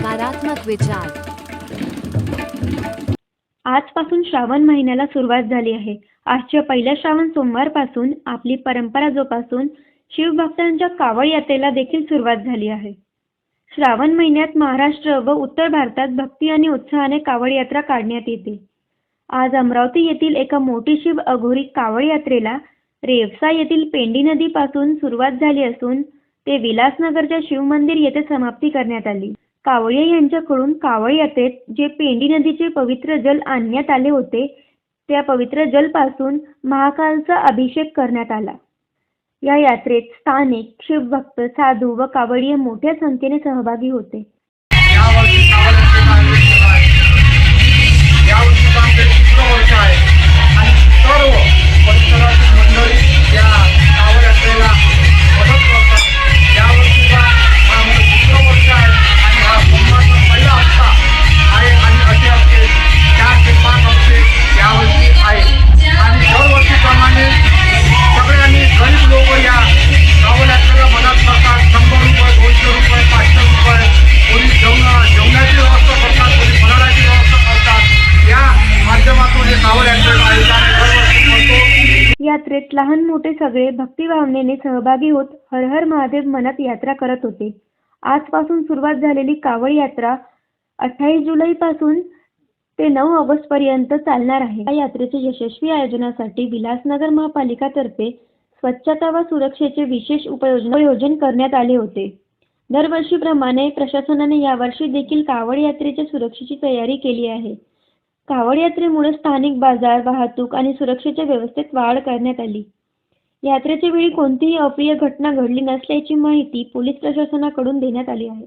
सकारात्मक विचार. आजपासून श्रावण महिन्याला सुरुवात झाली आहे. आजच्या पहिल्या श्रावण सोमवारपासून आपली परंपरा जोपासून शिवभक्तांच्या कावड यात्रेला देखील सुरुवात झाली आहे. श्रावण महिन्यात महाराष्ट्र व उत्तर भारतात भक्ती आणि उत्साहाने कावड यात्रा काढण्यात येते. आज अमरावती येथील एका मोठी शिव अघोरी कावड यात्रेला रेवसा येथील पेंडी नदीपासून सुरुवात झाली असून ते विलासनगरच्या शिवमंदिर येथे समाप्ती करण्यात आली. कावळे यांच्याकडून कावळ यात्रेत जे पेंडी नदीचे पवित्र जल आणण्यात आले होते त्या पवित्र जलपासून महाकालचा अभिषेक करण्यात आला. या यात्रेत स्थानिक शिवभक्त साधू व कावडीय मोठ्या संख्येने सहभागी होते. यात्रेत लहान मोठे सगळे भक्तिभावनेने सहभागी होत हर हर महादेव मनात यात्रा करत होते. आजपासून सुरुवात झालेली कावड यात्रा अठ्ठावीस जुलैपासून ते नऊ ऑगस्ट पर्यंत चालणार आहे. या यात्रेच्या यशस्वी आयोजनासाठी विलासनगर महापालिकातर्फे स्वच्छता व सुरक्षेचे विशेष उपयोजन करण्यात आले होते. दरवर्षीप्रमाणे प्रशासनाने यावर्षी देखील कावड यात्रेच्या सुरक्षेची तयारी केली आहे. कावड यात्रेमुळे स्थानिक बाजार वाहतूक आणि सुरक्षेच्या व्यवस्थेत वाढ करण्यात आली. यात्रेच्या वेळी कोणतीही अप्रिय घटना घडली नसल्याची माहिती पोलीस प्रशासनाकडून देण्यात आली आहे.